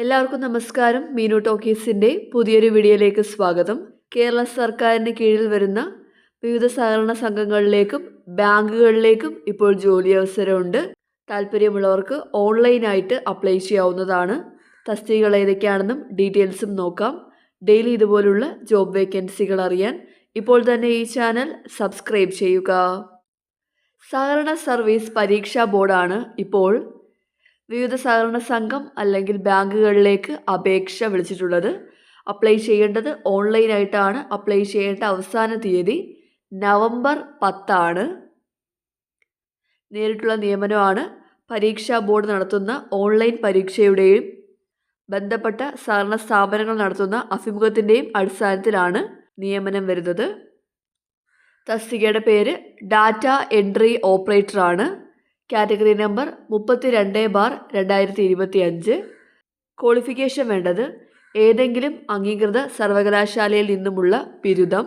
എല്ലാവർക്കും നമസ്കാരം. മീനു ടോക്കീസിന്റെ പുതിയൊരു വീഡിയോയിലേക്ക് സ്വാഗതം. കേരള സർക്കാരിന് കീഴിൽ വരുന്ന വിവിധ സഹകരണ സംഘങ്ങളിലേക്കും ബാങ്കുകളിലേക്കും ഇപ്പോൾ ജോലി അവസരമുണ്ട്. താല്പര്യമുള്ളവർക്ക് ഓൺലൈനായിട്ട് അപ്ലൈ ചെയ്യാവുന്നതാണ്. തസ്തികകൾ ഏതൊക്കെയാണെന്നും ഡീറ്റെയിൽസും നോക്കാം. ഡെയിലി ഇതുപോലുള്ള ജോബ് വേക്കൻസികൾ അറിയാൻ ഇപ്പോൾ തന്നെ ഈ ചാനൽ സബ്സ്ക്രൈബ് ചെയ്യുക. സഹകരണ സർവീസ് പരീക്ഷാ ബോർഡാണ് ഇപ്പോൾ വിവിധ സഹകരണ സംഘം അല്ലെങ്കിൽ ബാങ്കുകളിലേക്ക് അപേക്ഷ വിളിച്ചിട്ടുള്ളത്. അപ്ലൈ ചെയ്യേണ്ടത് ഓൺലൈനായിട്ടാണ്. അപ്ലൈ ചെയ്യേണ്ട അവസാന തീയതി നവംബർ പത്താണ്. നേരിട്ടുള്ള നിയമനമാണ്. പരീക്ഷാ ബോർഡ് നടത്തുന്ന ഓൺലൈൻ പരീക്ഷയുടെയും ബന്ധപ്പെട്ട സഹകരണ സ്ഥാപനങ്ങൾ നടത്തുന്ന അഭിമുഖത്തിന്റെയും അടിസ്ഥാനത്തിലാണ് നിയമനം വരുന്നത്. തസ്തികയുടെ പേര് ഡാറ്റ എൻട്രി ഓപ്പറേറ്ററാണ്. കാറ്റഗറി നമ്പർ മുപ്പത്തി രണ്ട് ബാർ രണ്ടായിരത്തി ഇരുപത്തി അഞ്ച് ക്വാളിഫിക്കേഷൻ വേണ്ടത് ഏതെങ്കിലും അംഗീകൃത സർവകലാശാലയിൽ നിന്നുമുള്ള ബിരുദം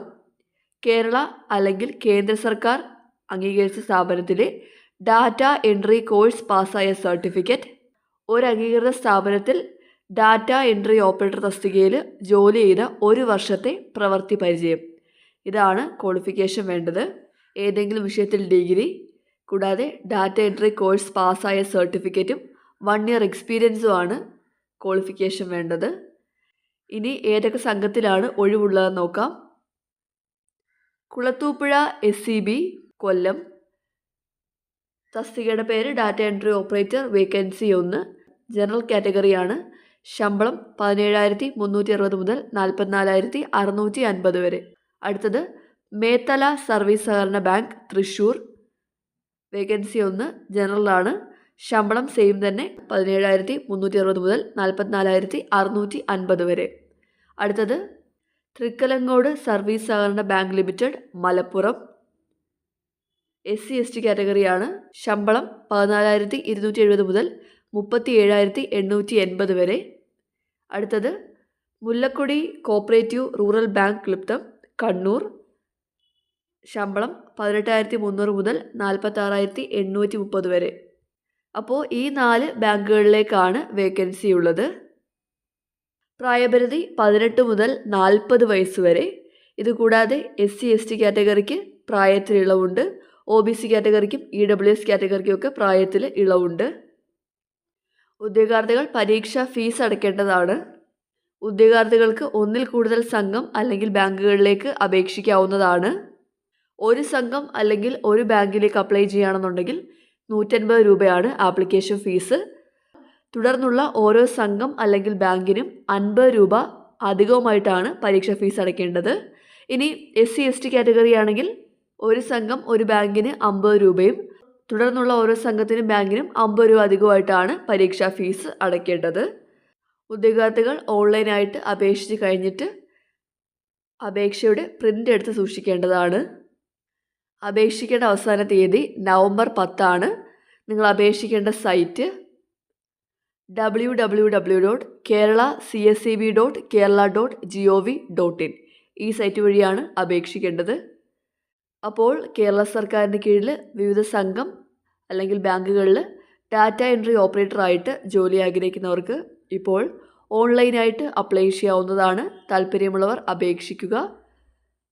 കേരള അല്ലെങ്കിൽ കേന്ദ്ര സർക്കാർ അംഗീകരിച്ച സ്ഥാപനത്തിലെ ഡാറ്റ എൻട്രി കോഴ്സ് പാസ്സായ സർട്ടിഫിക്കറ്റ് ഒരു അംഗീകൃത സ്ഥാപനത്തിൽ ഡാറ്റ എൻട്രി ഓപ്പറേറ്റർ തസ്തികയിൽ ജോലി ചെയ്ത ഒരു വർഷത്തെ പ്രവൃത്തി പരിചയം. ഇതാണ് ക്വാളിഫിക്കേഷൻ വേണ്ടത്. ഏതെങ്കിലും വിഷയത്തിൽ ഡിഗ്രി കൂടാതെ ഡാറ്റ എൻട്രി കോഴ്സ് പാസ്സായ സർട്ടിഫിക്കറ്റും വൺ ഇയർ എക്സ്പീരിയൻസുമാണ് ക്വാളിഫിക്കേഷൻ വേണ്ടത്. ഇനി ഏതൊക്കെ സംഘത്തിലാണ് ഒഴിവുള്ളതെന്ന് നോക്കാം. Kulathupuzha S C B Kollam. തസ്തികയുടെ പേര് ഡാറ്റ എൻട്രി ഓപ്പറേറ്റർ വേക്കൻസി ഒന്ന്. ജനറൽ കാറ്റഗറിയാണ് ശമ്പളം പതിനേഴായിരത്തി മുന്നൂറ്റി അറുപത് മുതൽ നാൽപ്പത്തിനാലായിരത്തി അറുന്നൂറ്റി അൻപത് വരെ. അടുത്തത് മേത്തല സർവീസ് സഹകരണ ബാങ്ക് തൃശ്ശൂർ വേക്കൻസി ഒന്ന് ജനറലാണ്. ശമ്പളം സെയിം തന്നെ പതിനേഴായിരത്തി മുന്നൂറ്റി അറുപത് മുതൽ നാൽപ്പത്തിനാലായിരത്തി അറുന്നൂറ്റി അൻപത് വരെ. അടുത്തത് തൃക്കലങ്ങോട് സർവീസ് സഹകരണ bank limited Malappuram. S C S T കാറ്റഗറിയാണ്. ശമ്പളം പതിനാലായിരത്തി ഇരുന്നൂറ്റി എഴുപത് മുതൽ മുപ്പത്തി ഏഴായിരത്തി എണ്ണൂറ്റി എൺപത് വരെ. അടുത്തത് മുല്ലക്കുടി കോപ്പറേറ്റീവ് റൂറൽ ബാങ്ക് ക്ലിപ്തം കണ്ണൂർ. ശമ്പളം പതിനെട്ടായിരത്തി മുന്നൂറ് മുതൽ നാൽപ്പത്താറായിരത്തി എണ്ണൂറ്റി മുപ്പത് വരെ. അപ്പോൾ ഈ നാല് ബാങ്കുകളിലേക്കാണ് വേക്കൻസി ഉള്ളത്. പ്രായപരിധി പതിനെട്ട് മുതൽ നാൽപ്പത് വയസ്സ് വരെ. ഇതുകൂടാതെ എസ് സി എസ് ടി കാറ്റഗറിക്ക് പ്രായത്തിൽ ഇളവുണ്ട്. ഒ ബി സി കാറ്റഗറിക്കും ഇ ഡബ്ല്യു എസ് കാറ്റഗറിക്കും ഒക്കെ പ്രായത്തിൽ ഇളവുണ്ട്. ഉദ്യോഗാർത്ഥികൾ പരീക്ഷാ ഫീസ് അടയ്ക്കേണ്ടതാണ് ഉദ്യോഗാർത്ഥികൾക്ക് ഒന്നിൽ കൂടുതൽ സംഘം അല്ലെങ്കിൽ ബാങ്കുകളിലേക്ക് അപേക്ഷിക്കാവുന്നതാണ്. ഒരു സംഘം അല്ലെങ്കിൽ ഒരു ബാങ്കിലേക്ക് അപ്ലൈ ചെയ്യുകയാണെന്നുണ്ടെങ്കിൽ നൂറ്റൻപത് രൂപയാണ് ആപ്ലിക്കേഷൻ ഫീസ്. തുടർന്നുള്ള ഓരോ സംഘം അല്ലെങ്കിൽ ബാങ്കിനും അൻപത് രൂപ അധികവുമായിട്ടാണ് പരീക്ഷ ഫീസ് അടയ്ക്കേണ്ടത്. ഇനി S C S T category ആണെങ്കിൽ ഒരു സംഘം ഒരു ബാങ്കിന് അമ്പത് രൂപയും തുടർന്നുള്ള ഓരോ സംഘത്തിനും ബാങ്കിനും അമ്പത് രൂപ അധികമായിട്ടാണ് പരീക്ഷാ ഫീസ് അടയ്ക്കേണ്ടത്. ഉദ്യോഗാർത്ഥികൾ ഓൺലൈനായിട്ട് അപേക്ഷിച്ച് കഴിഞ്ഞിട്ട് അപേക്ഷയുടെ പ്രിന്റ് എടുത്ത് സൂക്ഷിക്കേണ്ടതാണ്. അപേക്ഷിക്കേണ്ട അവസാന തീയതി നവംബർ പത്താണ്. നിങ്ങൾ അപേക്ഷിക്കേണ്ട site W W W dot Kerala C S C B dot Kerala dot G O V dot in ഈ സൈറ്റ് വഴിയാണ് അപേക്ഷിക്കേണ്ടത്. അപ്പോൾ കേരള സർക്കാരിന് കീഴിൽ വിവിധ സംഘം അല്ലെങ്കിൽ ബാങ്കുകളിൽ ഡാറ്റ എൻട്രി ഓപ്പറേറ്ററായിട്ട് ജോലി ആഗ്രഹിക്കുന്നവർക്ക് ഇപ്പോൾ ഓൺലൈനായിട്ട് അപ്ലൈ ചെയ്യാവുന്നതാണ്. താല്പര്യമുള്ളവർ അപേക്ഷിക്കുക.